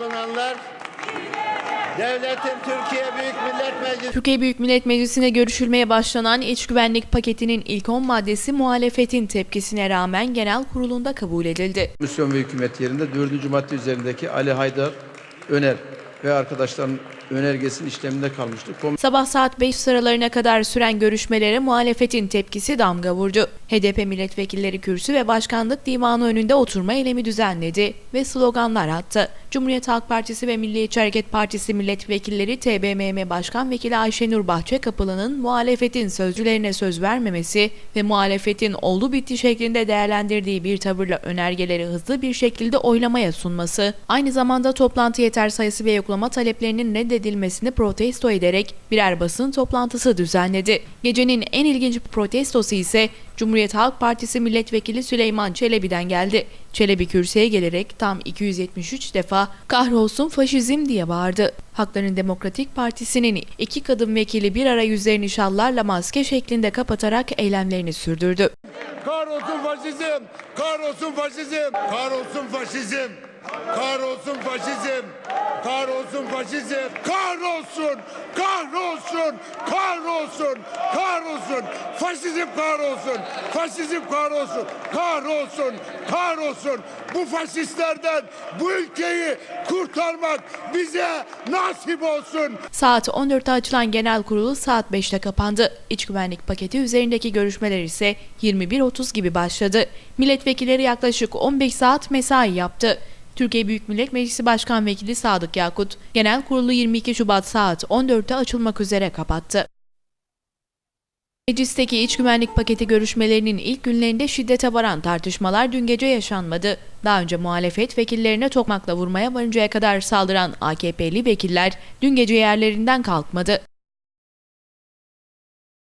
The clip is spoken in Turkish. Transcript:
Bulunanlar devletin Türkiye Büyük Millet Meclisi Türkiye Büyük Millet Meclisi'nde görüşülmeye başlanan iç güvenlik paketinin ilk 10 maddesi muhalefetin tepkisine rağmen genel kurulunda kabul edildi. Komisyon ve hükümet yerinde 4. madde üzerindeki Ali Haydar Öner ve arkadaşların önergesinin işleminde kalmıştı. Kom- Sabah saat 5 sıralarına kadar süren görüşmelere muhalefetin tepkisi damga vurdu. HDP milletvekilleri kürsü ve başkanlık divanı önünde oturma eylemi düzenledi ve sloganlar attı. Cumhuriyet Halk Partisi ve Milliyetçi Hareket Partisi milletvekilleri TBMM Başkan Vekili Ayşenur Bahçekapılı'nın muhalefetin sözcülerine söz vermemesi ve muhalefetin oldu bitti şeklinde değerlendirdiği bir tavırla önergeleri hızlı bir şekilde oylamaya sunması, aynı zamanda toplantı yeter sayısı ve yoklama taleplerinin reddedilmesini protesto ederek birer basın toplantısı düzenledi. Gecenin en ilginç protestosu ise Cumhuriyet Halk Partisi milletvekili Süleyman Çelebi'den geldi. Çelebi kürsüye gelerek tam 273 defa kahrolsun faşizm diye bağırdı. Hakların Demokratik Partisi'nin iki kadın vekili bir ara yüzlerini şallarla maske şeklinde kapatarak eylemlerini sürdürdü. Kahrolsun faşizm! Kahrolsun faşizm! Kahrolsun faşizm! Kahrolsun faşizm! Kahrolsun faşizm! Kahrolsun! Kahrolsun! Kahrolsun! Kahrolsun! Faşizm kahrolsun! Faşizm kahrolsun! Kahrolsun! Kahrolsun! Bu faşistlerden bu ülkeyi kurtarmak bize nasip olsun! Saat 14'te açılan genel kurulu saat 5'te kapandı. İç güvenlik paketi üzerindeki görüşmeler ise 21.30 gibi başladı. Milletvekilleri yaklaşık 15 saat mesai yaptı. Türkiye Büyük Millet Meclisi Başkan Vekili Sadık Yakut, genel kurulu 22 Şubat saat 14'te açılmak üzere kapattı. Meclisteki iç güvenlik paketi görüşmelerinin ilk günlerinde şiddete varan tartışmalar dün gece yaşanmadı. Daha önce muhalefet vekillerine tokmakla vurmaya varıncaya kadar saldıran AKP'li vekiller dün gece yerlerinden kalkmadı.